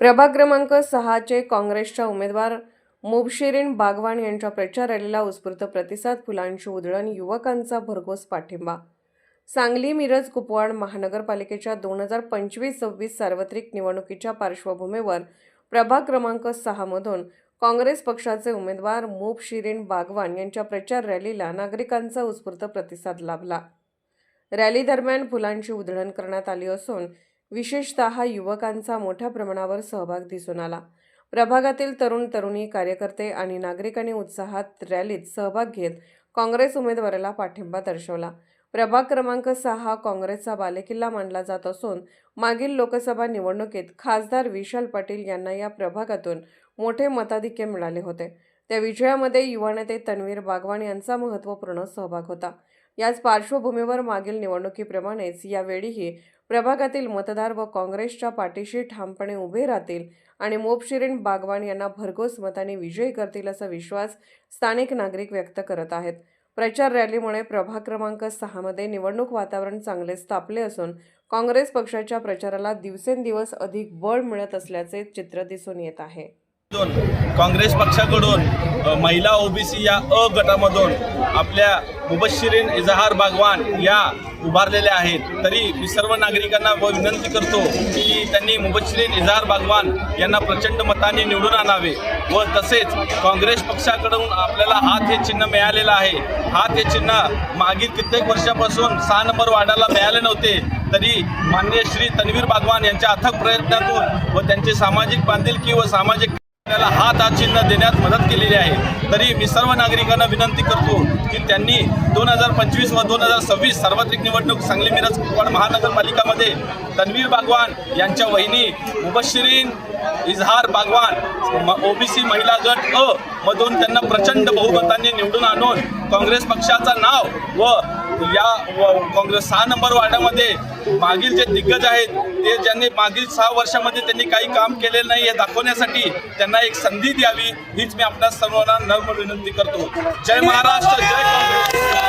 प्रभाग क्रमांक सहाचे काँग्रेसच्या उमेदवार मुबशिरीन बागवान यांच्या प्रचार रॅलीला उत्स्फूर्त प्रतिसाद फुलांची उधळण युवकांचा भरघोस पाठिंबा. सांगली मिरज कुपवाड महानगरपालिकेच्या दोन हजार पंचवीस सव्वीस सार्वत्रिक निवडणुकीच्या पार्श्वभूमीवर प्रभाग क्रमांक सहामधून काँग्रेस पक्षाचे उमेदवार मूब शिरीन बागवान यांच्या प्रचार रॅलीला नागरिकांचा उत्स्फूर्त प्रतिसाद लाभला. रॅली दरम्यान फुलांची उधळण करण्यात आली असून विशेषतः युवकांचा मोठ्या प्रमाणावर सहभाग दिसून आला. प्रभागातील तरुण तरुणी कार्यकर्ते आणि नागरिकांनी उत्साहात रॅलीत सहभाग घेत काँग्रेस उमेदवाराला पाठिंबा दर्शवला. प्रभाग क्रमांक सहा काँग्रेसचा बालेकिल्ला मानला जात असून मागील लोकसभा निवडणुकीत खासदार विशाल पाटील यांना या प्रभागातून मोठे मताधिक्य मिळाले होते. त्या विजयामध्ये युवा नेते तन्वीर बागवान यांचा महत्त्वपूर्ण सहभाग होता. याच पार्श्वभूमीवर मागील निवडणुकीप्रमाणेच यावेळीही प्रभागातील मतदार व काँग्रेसच्या पाठीशी ठामपणे उभे राहतील आणि मोपशिरीन बागवान यांना भरघोस मताने विजयी करतील असा विश्वास स्थानिक नागरिक व्यक्त करत आहेत. प्रचार रॅलीमुळे प्रभाग क्रमांक सहामध्ये निवडणूक वातावरण चांगले तापले असून काँग्रेस पक्षाच्या प्रचाराला दिवसेंदिवस अधिक बळ मिळत असल्याचे चित्र दिसून येत आहे. काँग्रेस पक्षाकडून महिला ओबीसी या अ गटामधून आपल्या मुबशिरीन इजहार बागवान या उभारलेल्या आहेत. तरी मी सर्व नागरिकांना व विनंती करतो की त्यांनी मुबशिरीन इजहार बागवान यांना प्रचंड मताने निवडून आणावे व तसेच काँग्रेस पक्षाकडून आपल्याला हात हे चिन्ह मिळालेलं आहे. हात हे चिन्ह मागील कित्येक वर्षापासून सहा नंबर वार्डाला मिळाले नव्हते. तरी माननीय श्री तन्वीर बागवान यांच्या अथक प्रयत्नातून व त्यांचे सामाजिक बांधिलकी व सामाजिक आपल्याला हात चिन्ह देण्यात मदत केलेली आहे. तरी मी सर्व नागरिकांना विनंती करतो की त्यांनी दोन हजार पंचवीस व दोन हजार सव्वीस सार्वत्रिक निवडणूक सांगली मिरज कुपवाड महानगरपालिकामध्ये तन्वीर बागवान यांच्या वहिनी मुबशिरीन इजहार बागवान ओबीसी महिला गट अ मधून त्यांना प्रचंड बहुमतांनी निवडून आणून काँग्रेस पक्षाचं नाव व या काँग्रेस सहा नंबर वार्डामध्ये मागील जे दिग्गज आहेत ते ज्यांनी मागील सहा वर्षामध्ये त्यांनी काही काम केलेलं नाही हे दाखवण्यासाठी त्यांना एक संधी द्यावी हीच मी आपल्या सर्वांना नम्र विनंती करतो. जय महाराष्ट्र जय काँग्रेस.